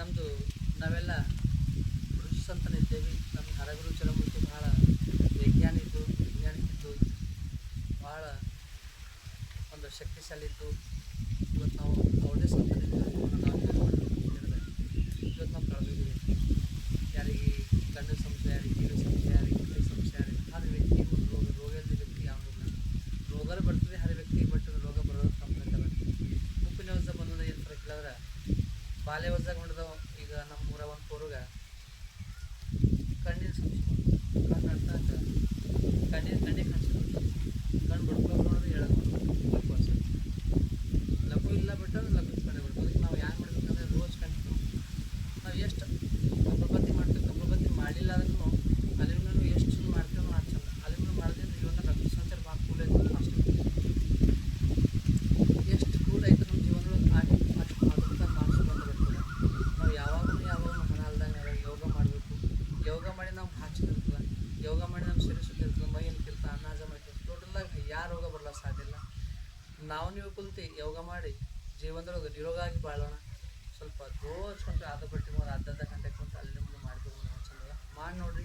ನಮ್ಮದು ನಾವೆಲ್ಲ ಋಷಿ ಸಂತನಿದ್ದೇವೆ ನಮ್ಮ ಹರಗುರು ಚಲಮೂರ್ತಿ ಭಾಳ ವಿಜ್ಞಾನಿ ಇದ್ದು ವಿಜ್ಞಾನಿಕ ಇದ್ದು ಭಾಳ ಒಂದು ಶಕ್ತಿಶಾಲಿ ಇದ್ದು ಇವತ್ತು ನಾವು ಅವಳೇ ಸಂತನಿದ್ದೇವೆ ನಾವು ಹೇಳಿದ್ರೆ ಇವತ್ತು ನಾವು ಕಳೆದಿದ್ದೀವಿ ಯಾರಿಗೆ ಕಣ್ಣು ಸಮಸ್ಯೆ ಯಾರಿಗೆ ಕಿವಿ ಸಮಸ್ಯೆ ಯಾರಿಗೆ ಹೊಟ್ಟೆ ಸಂಶಯ ಯಾರಿಗೆ ವ್ಯಕ್ತಿ ಒಂದು ರೋಗ ರೋಗ ವ್ಯಕ್ತಿ ಯಾವುದಿಲ್ಲ ರೋಗರು ಬರ್ತದೆ, ಹರ ವ್ಯಕ್ತಿ ಬಟ್ ಬಾಲ್ಯ ವಜಾಗ ನೋಡಿದವ ಈಗ ನಮ್ಮ ಊರ ಒಂದು ಪೋರುಗ ಕಣ್ಣಿನ ಅಂತಾಕ ಕಣ್ಣಿನ ಕಣ್ಣಿಗೆ ಕಾಣಿಸ್ಕೊಂಡು ಕಣ್ಣು ಬಿಡ್ಕೊಂಡು ಹೇಳೋದು ಲಘು ಇಲ್ಲ ಬಿಟ್ಟರೆ ಲಘು ಯೋಗ ಮಾಡಿ ನಾವು ಇರ್ತದೆ. ಯೋಗ ಮಾಡಿ ನಮ್ಮ ಶರೀರ ಸುತ್ತ ಇರ್ತದೆ, ಮೈ ಅಂತಿರ್ತದೆ ಅನ್ನಾಜ ಮಾಡ್ತಿರ್ತದೆ ಟೋಟಲಾಗಿ ಯಾವ ರೋಗ ಬರಲ್ಲ ಸಾಧ್ಯ ಇಲ್ಲ. ನಾವು ನೀವು ಕುಂತು ಯೋಗ ಮಾಡಿ ಜೀವನದೊಳಗೆ ನಿರೋಗಾಗಿ ಬಾಳೋಣ. ಸ್ವಲ್ಪ ರೋಜ್ ಕೊಂಡ್ರೆ ಅರ್ಧ ಬಟ್ಟೆ ಮೂರು ಅರ್ಧ ಅರ್ಧ ಗಂಟೆ ಕುಂತು ಅಲ್ಲಿ ಮುಂದೆ ಮಾಡ್ತೀವಿ ಚಂದ ಮಾಡಿ ನೋಡ್ರಿ.